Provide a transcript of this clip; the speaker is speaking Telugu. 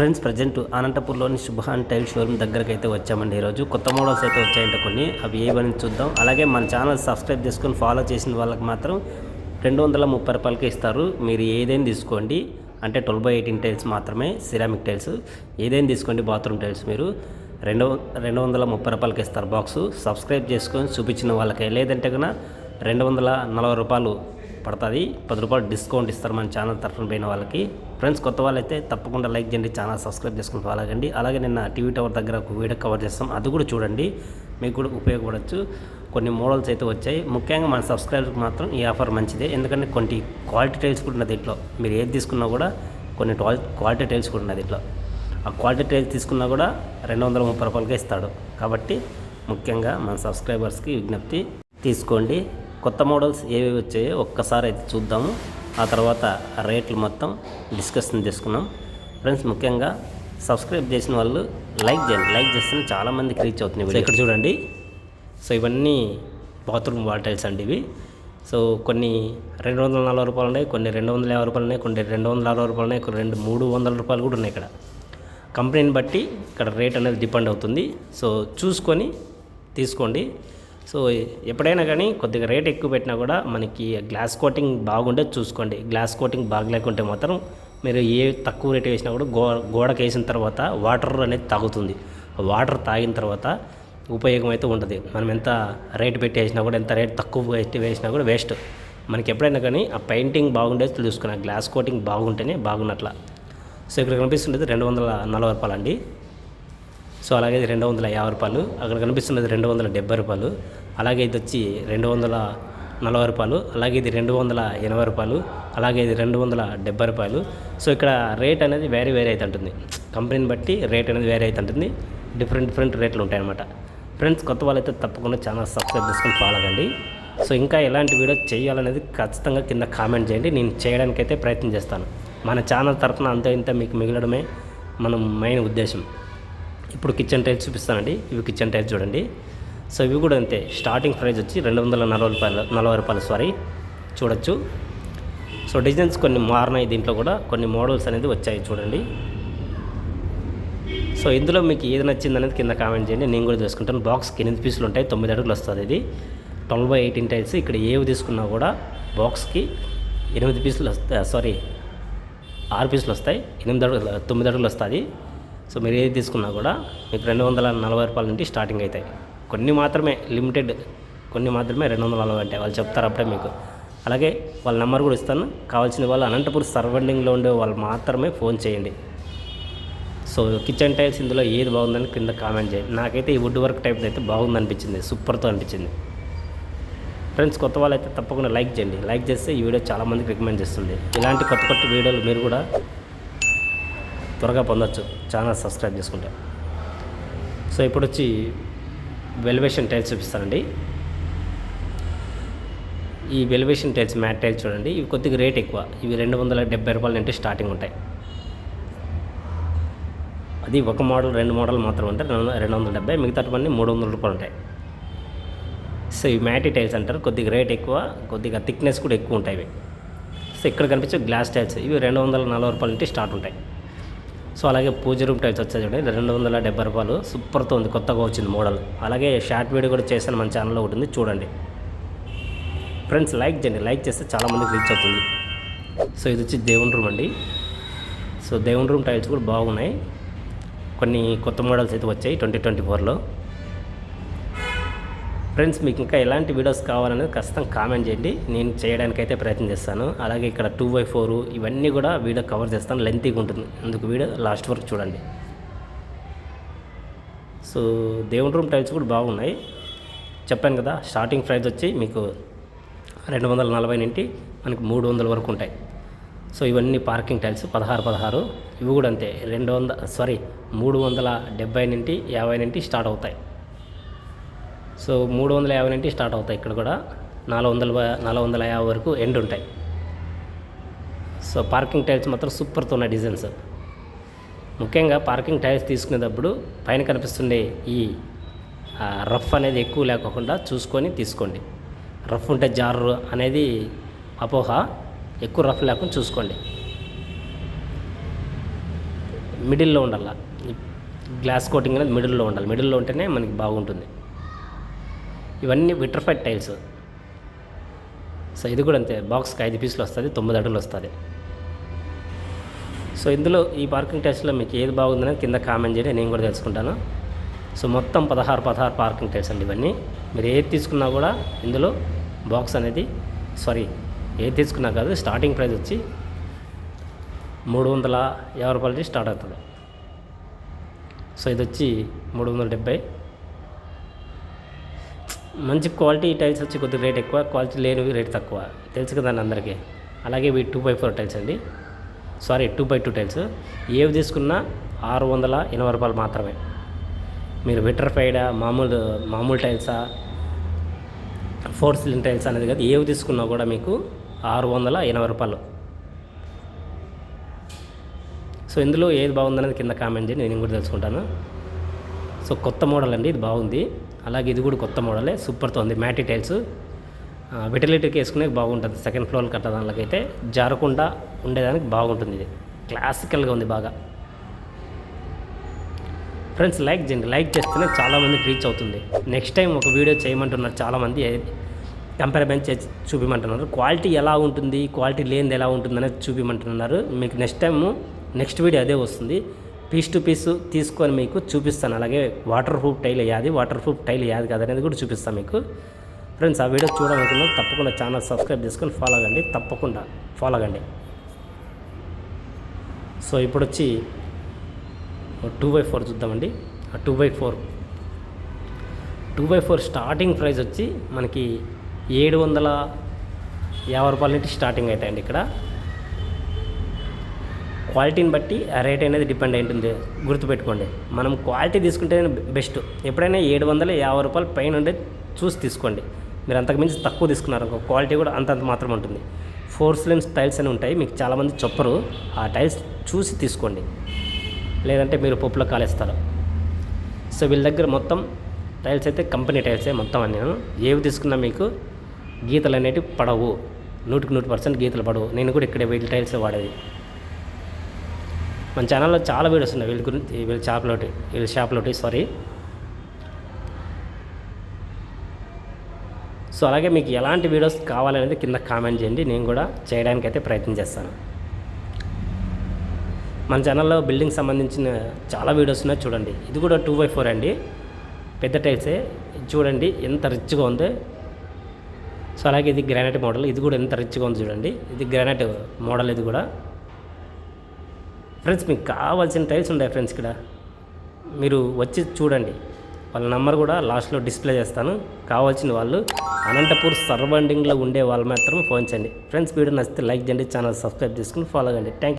ఫ్రెండ్స్ ప్రజెంట్ అనంతపూర్లోని శుభాన్ టైల్ షోరూమ్ దగ్గరకు అయితే వచ్చామండి ఈరోజు. కొత్త మోడల్స్ అయితే వచ్చాయంట కొన్ని. అవి ఏవని చూద్దాం. అలాగే మన ఛానల్ సబ్స్క్రైబ్ చేసుకొని ఫాలో చేసిన వాళ్ళకి మాత్రం రెండు వందల ముప్పై రూపాయలకి ఇస్తారు. మీరు ఏదైనా తీసుకోండి. అంటే ట్వెల్వ్ బై ఎయిటీన్ టైల్స్ మాత్రమే సిరామిక్ టైల్స్. ఏదైనా తీసుకోండి బాత్రూమ్ టైల్స్ మీరు. రెండు రెండు వందల ముప్పై రూపాయలకి ఇస్తారు బాక్సు. సబ్స్క్రైబ్ చేసుకొని చూపించిన వాళ్ళకి. లేదంటే కన్నా రెండు వందల నలభై రూపాయలు పడుతుంది. పది రూపాయలు డిస్కౌంట్ ఇస్తారు మన ఛానల్ తరఫున పోయిన వాళ్ళకి. ఫ్రెండ్స్ కొత్త వాళ్ళైతే తప్పకుండా లైక్ చేయండి ఛానల్ సబ్స్క్రైబ్ చేసుకుని ఫాలో అవ్వండి అలాగే నిన్న టీవీ టవర్ దగ్గర ఒక వీడియో కవర్ చేస్తాం. అది కూడా చూడండి. మీకు కూడా ఉపయోగపడవచ్చు కొన్ని మోడల్స్ అయితే వచ్చాయి. ముఖ్యంగా మన సబ్స్క్రైబర్కి మాత్రం ఈ ఆఫర్ మంచిదే. ఎందుకంటే కొన్ని క్వాలిటీ టైల్స్ కూడా ఉన్నది ఇట్లో. మీరు ఏది తీసుకున్నా కూడా కొన్ని క్వాలిటీ టైల్స్ కూడా ఉన్నది దీంట్లో ఆ క్వాలిటీ టైల్స్ తీసుకున్నా కూడా రెండు వందల ముప్పై రూపాయలకే ఇస్తాడు. కాబట్టి ముఖ్యంగా మన సబ్స్క్రైబర్స్కి విజ్ఞప్తి తీసుకోండి. కొత్త మోడల్స్ ఏవేవి వచ్చాయో ఒక్కసారి అయితే చూద్దాము. ఆ తర్వాత రేట్లు మొత్తం డిస్కషన్ చేసుకున్నాం ఫ్రెండ్స్ ముఖ్యంగా సబ్స్క్రైబ్ చేసిన వాళ్ళు లైక్ చేయండి. లైక్ చేస్తే చాలామందికి రీచ్ అవుతుంది ఇక్కడ చూడండి. సో ఇవన్నీ బాత్రూమ్ వాటైల్స్ అండి ఇవి. సో కొన్ని రెండు వందల నలభై రూపాయలు ఉన్నాయి కొన్ని రెండు వందల యాభై రూపాయలు ఉన్నాయి కొన్ని రెండు వందల అరవై రూపాయలు ఉన్నాయి కొన్ని రెండు మూడు వందల రూపాయలు కూడా ఉన్నాయి ఇక్కడ. కంపెనీని బట్టి ఇక్కడ రేట్ అనేది డిపెండ్ అవుతుంది. సో చూసుకొని తీసుకోండి. సో ఎప్పుడైనా కానీ కొద్దిగా రేట్ ఎక్కువ పెట్టినా కూడా మనకి గ్లాస్ కోటింగ్ బాగుండే చూసుకోండి. గ్లాస్ కోటింగ్ బాగలేకుంటే మాత్రం మీరు ఏ తక్కువ రేట్ వేసినా కూడా గో గోడకు వేసిన తర్వాత వాటర్ అనేది తాగుతుంది. వాటర్ తాగిన తర్వాత ఉపయోగం అయితే ఉంటుంది మనం ఎంత రేట్ పెట్టి వేసినా కూడా ఎంత రేట్ తక్కువ వేసినా కూడా వేస్ట్. మనకి ఎప్పుడైనా కానీ ఆ పెయింటింగ్ బాగుండేది చూసుకున్నా గ్లాస్ కోటింగ్ బాగుంటేనే బాగున్నట్ల. సో ఇక్కడ కనిపిస్తుండేది రెండు వందల నలభై రూపాయలు అండి సో అలాగే ఇది రెండు వందల యాభై రూపాయలు. అక్కడ కనిపిస్తున్నది రెండు వందల డెబ్బై రూపాయలు. అలాగే ఇది వచ్చి రెండు వందల నలభై రూపాయలు. అలాగే ఇది రెండు వందల ఎనభై రూపాయలు. అలాగే ఇది రెండు వందల డెబ్బై రూపాయలు. సో ఇక్కడ రేట్ అనేది వేరే వేరే అయితే ఉంటుంది కంపెనీని బట్టి రేట్ అనేది వేరే అయితే ఉంటుంది డిఫరెంట్ డిఫరెంట్ రేట్లు ఉంటాయన్నమాట ఫ్రెండ్స్ కొత్త వాళ్ళైతే తప్పకుండా ఛానల్ సబ్స్క్రైబ్ చేసుకొని ఫాలో అవ్వండి సో ఇంకా ఎలాంటి వీడియో చేయాలనేది ఖచ్చితంగా కింద కామెంట్ చేయండి. నేను చేయడానికైతే ప్రయత్నం చేస్తాను. మన ఛానల్ తరఫున అంత ఇంత మీకు మిగలడమే. మనం మెయిన్ ఉద్దేశం. ఇప్పుడు కిచెన్ టైల్స్ చూపిస్తానండి. ఇవి కిచెన్ టైల్స్ చూడండి. సో ఇవి కూడా అంతే. స్టార్టింగ్ ప్రైస్ వచ్చి రెండు వందల నలభై రూపాయలు నలభై రూపాయలు సారీ. చూడొచ్చు. సో డిజైన్స్ కొన్ని మారినాయి దీంట్లో కూడా. కొన్ని మోడల్స్ అనేది వచ్చాయి చూడండి. సో ఇందులో మీకు ఏది నచ్చింది అనేది కింద కామెంట్ చేయండి. నేను కూడా తీసుకుంటాను. బాక్స్కి ఎనిమిది పీసులు ఉంటాయి. తొమ్మిది అడుగులు వస్తుంది ఇది. ట్వెల్వ్ బై ఎయిటీన్ టైల్స్ ఇక్కడ ఏవి తీసుకున్నా కూడా బాక్స్కి ఎనిమిది పీసులు వస్తాయి సారీ ఆరు పీసులు వస్తాయి. ఎనిమిది అడుగులు తొమ్మిది అడుగులు వస్తుంది. సో మీరు ఏది తీసుకున్నా కూడా మీకు రెండు వందల నలభై రూపాయల నుండి స్టార్టింగ్ అవుతాయి. కొన్ని మాత్రమే లిమిటెడ్ కొన్ని మాత్రమే రెండు వందల నలభై అంటే వాళ్ళు చెప్తారు అప్పుడే మీకు. అలాగే వాళ్ళ నెంబర్ కూడా ఇస్తాను. కావాల్సిన వాళ్ళు అనంతపురం సరౌండింగ్లో ఉండే వాళ్ళు మాత్రమే ఫోన్ చేయండి. సో కిచెన్ టైల్స్ ఇందులో ఏది బాగుందని కింద కామెంట్ చేయండి. నాకైతే ఈ వుడ్ వర్క్ టైప్ అయితే బాగుంది అనిపించింది సూపర్తో అనిపించింది. ఫ్రెండ్స్ కొత్త వాళ్ళైతే తప్పకుండా లైక్ చేయండి. లైక్ చేస్తే ఈ వీడియో చాలామందికి రికమెండ్ చేస్తుంది. ఇలాంటి కొత్త కొత్త వీడియోలు మీరు కూడా త్వరగా పొందొచ్చు. ఛానల్ సబ్స్క్రైబ్ చేసుకుంటే. సో ఇప్పుడు వచ్చి వెలివేషన్ టైల్స్ చూపిస్తానండి. ఈ వెలివేషన్ టైల్స్ మ్యాట్ టైల్స్ చూడండి. ఇవి కొద్దిగా రేట్ ఎక్కువ. ఇవి రెండు వందల డెబ్బై రూపాయల నుండి స్టార్టింగ్ ఉంటాయి. అది ఒక మోడల్ రెండు మోడల్ మాత్రం ఉంటాయి. రెండు వందల రెండు వందల డెబ్బై. మిగతావన్నీ మూడు వందల రూపాయలు ఉంటాయి. సో ఈ మ్యాటీ టైల్స్ అంటారు. కొద్దిగా రేట్ ఎక్కువ కొద్దిగా థిక్నెస్ కూడా ఎక్కువ ఉంటాయి ఇవి. సో ఇక్కడ కనిపించే గ్లాస్ టైల్స్. ఇవి రెండు వందల నలభై రూపాయల నుండి స్టార్ట్ ఉంటాయి. సో అలాగే పూజ రూమ్ టైప్స్ వచ్చాయి చూడండి. రెండు వందల డెబ్బై రూపాయలు. సూపర్తో ఉంది కొత్తగా వచ్చింది మోడల్. అలాగే షార్ట్ వీడియో కూడా చేశాను మన ఛానల్లో ఉంటుంది చూడండి. ఫ్రెండ్స్ లైక్ చేయండి. లైక్ చేస్తే చాలామందికి రీచ్ అవుతుంది. సో ఇది వచ్చి దేవుని రూమ్ అండి. సో దేవుని రూమ్ టైల్స్ కూడా బాగున్నాయి. కొన్ని కొత్త మోడల్స్ అయితే వచ్చాయి ట్వంటీ ట్వంటీ ఫోర్లో. ఫ్రెండ్స్ మీకు ఇంకా ఎలాంటి వీడియోస్ కావాలనేది ఖచ్చితంగా కామెంట్ చేయండి. నేను చేయడానికైతే ప్రయత్నం చేస్తాను. అలాగే ఇక్కడ టూ బై ఫోర్ ఇవన్నీ కూడా వీడియో కవర్ చేస్తాను. లెంతీగా ఉంటుంది. అందుకు వీడియో లాస్ట్ వరకు చూడండి. సో దేవుని రూమ్ టైల్స్ కూడా బాగున్నాయి. చెప్పాను కదా స్టార్టింగ్ ప్రైస్ వచ్చి మీకు రెండు వందల నలభై నుండి మనకి మూడు వందల వరకు ఉంటాయి. సో ఇవన్నీ పార్కింగ్ టైల్స్ పదహారు పదహారు. ఇవి కూడా అంతే. రెండు వందల సారీ మూడు వందల డెబ్బై నుండి యాభై నుండి స్టార్ట్ అవుతాయి. సో మూడు వందల యాభై నుండి స్టార్ట్ అవుతాయి ఇక్కడ కూడా. నాలుగు వందల నాలుగు వందల యాభై వరకు ఎండ్ ఉంటాయి. సో పార్కింగ్ టైల్స్ మాత్రం సూపర్తో ఉన్నాయి డిజైన్స్. ముఖ్యంగా పార్కింగ్ టైల్స్ తీసుకునేటప్పుడు పైన కనిపిస్తుండే ఈ రఫ్ అనేది ఎక్కువ లేకోకుండా చూసుకొని తీసుకోండి. రఫ్ ఉంటే జారు అనేది అపోహ ఎక్కువ రఫ్ లేకుండా చూసుకోండి. మిడిల్లో ఉండాలి. గ్లాస్ కోటింగ్ అనేది మిడిల్లో ఉండాలి. మిడిల్లో ఉంటేనే మనకి బాగుంటుంది. ఇవన్నీ విట్రఫైడ్ టైల్స్ సో ఇది కూడా అంతే. బాక్స్కి ఐదు పీసులు వస్తుంది తొమ్మిది అడుగులు వస్తుంది. సో ఇందులో ఈ పార్కింగ్ టైల్స్లో మీకు ఏది బాగుందని కింద కామెంట్ చేయండి నేను కూడా తెలుసుకుంటాను. సో మొత్తం పదహారు పదహారు పార్కింగ్ టైల్స్ అండి ఇవన్నీ. మీరు ఏది తీసుకున్నా కూడా ఇందులో బాక్స్ అనేది సారీ ఏది తీసుకున్నా కాదు స్టార్టింగ్ ప్రైస్ వచ్చి మూడు వందల యాభై రూపాయల నుంచి స్టార్ట్ అవుతుంది. సో ఇది వచ్చి మూడు వందల డెబ్బై. మంచి క్వాలిటీ టైల్స్ వచ్చి కొద్దిగా రేట్ ఎక్కువ క్వాలిటీ లేనివి రేట్ తక్కువ. తెలుసు కదండి అందరికీ. అలాగే ఇవి టూ బై ఫోర్ టైల్స్ అండి. Sorry two by two tiles. ఏవి తీసుకున్నా ఆరు వందల ఎనభై రూపాయలు మాత్రమే. మీరు విట్రఫైడా మామూలు మామూలు టైల్సా ఫోర్ సిలింగ్ టైల్స్ అనేది కాదు ఏవి తీసుకున్నా కూడా మీకు ఆరు వందల ఎనభై రూపాయలు. సో ఇందులో ఏది బాగుందనేది కింద కామెంట్ చేయండి నేను కూడా తెలుసుకుంటాను. సో కొత్త మోడల్ అండి ఇది బాగుంది. అలాగే ఇది కూడా కొత్త మోడలే సూపర్తో ఉంది. మ్యాటి టైల్స్. విటిలిటీకి వేసుకునే బాగుంటుంది. సెకండ్ ఫ్లోర్ కట్టడానికైతే జారకుండా ఉండేదానికి బాగుంటుంది ఇది. క్లాసికల్గా ఉంది బాగా. ఫ్రెండ్స్ లైక్ చేయండి. లైక్ చేస్తేనే చాలామందికి రీచ్ అవుతుంది. నెక్స్ట్ టైం ఒక వీడియో చేయమంటున్నారు చాలామంది కంపారిజన్ చేసి చూపిమంటున్నారు. క్వాలిటీ ఎలా ఉంటుంది? క్వాలిటీ లేనిది ఎలా ఉంటుంది అనేది చూపిమంటున్నారు. మీకు నెక్స్ట్ టైము నెక్స్ట్ వీడియో అదే వస్తుంది. పీస్ టు పీస్ తీసుకొని మీకు చూపిస్తాను. అలాగే వాటర్ ప్రూఫ్ టైల్ యాది వాటర్ ప్రూఫ్ టైల్ యాది కాదు అనేది కూడా చూపిస్తాను మీకు. ఫ్రెండ్స్ ఆ వీడియో చూడాలనుకున్నాం తప్పకుండా ఛానల్ సబ్స్క్రైబ్ చేసుకొని ఫాలో అవ్వండి తప్పకుండా ఫాలో అవ్వండి సో ఇప్పుడు వచ్చి టూ బై ఫోర్ చూద్దామండి. ఆ two by four two by four starting price వచ్చి మనకి ఏడు వందల యాభై రూపాయల నుంచి స్టార్టింగ్ అవుతాయండి ఇక్కడ. క్వాలిటీని బట్టి ఆ రేట్ అనేది డిపెండ్ అయి ఉంటుంది. గుర్తుపెట్టుకోండి. మనం క్వాలిటీ తీసుకుంటే బెస్ట్. ఎప్పుడైనా ఏడు వందల యాభై రూపాయలు పైన ఉండే చూసి తీసుకోండి. మీరు అంతకుమించి తక్కువ తీసుకున్నారు అనుకో క్వాలిటీ కూడా అంతంత మాత్రం ఉంటుంది. ఫోర్ స్లిమ్స్ టైల్స్ అని ఉంటాయి. మీకు చాలామంది చెప్పరు. ఆ టైల్స్ చూసి తీసుకోండి. లేదంటే మీరు పప్పులో కాలేస్తారు. సో వీళ్ళ దగ్గర మొత్తం టైల్స్ అయితే కంపెనీ టైల్సే మొత్తం నేను ఏవి తీసుకున్నా మీకు గీతలు అనేటివి పడవు. నూటికి నూటి పర్సెంట్ గీతలు పడవు. నేను కూడా ఇక్కడే వీళ్ళ టైల్స్ వాడేది. మన ఛానల్లో చాలా వీడియోస్ ఉన్నాయి. వీళ్ళ గురించి వీళ్ళ షాప్లోటి వీళ్ళ షాప్లోటి సారీ సో అలాగే మీకు ఎలాంటి వీడియోస్ కావాలనేది కింద కామెంట్ చేయండి. నేను కూడా చేయడానికి అయితే ప్రయత్నం చేస్తాను. మన ఛానల్లో బిల్డింగ్ సంబంధించిన చాలా వీడియోస్ ఉన్నాయి. చూడండి. ఇది కూడా టూ బై ఫోర్ అండి. పెద్ద టైల్సే చూడండి ఎంత రిచ్గా ఉంది. సో అలాగే ఇది గ్రానైట్ మోడల్ ఇది కూడా ఎంత రిచ్గా ఉంది చూడండి. ఇది గ్రానైట్ మోడల్ ఇది కూడా. ఫ్రెండ్స్ మీకు కావాల్సిన టైల్స్ ఉన్నాయి ఫ్రెండ్స్ ఇక్కడ. మీరు వచ్చి చూడండి. వాళ్ళ నెంబర్ కూడా లాస్ట్లో డిస్ప్లే చేస్తాను. కావాల్సిన వాళ్ళు అనంతపూర్ సరౌండింగ్లో ఉండే వాళ్ళు మాత్రం ఫోన్ చేయండి. ఫ్రెండ్స్ వీడియో నచ్చితే లైక్ చేయండి ఛానల్ సబ్స్క్రైబ్ చేసుకుని ఫాలో అండి థ్యాంక్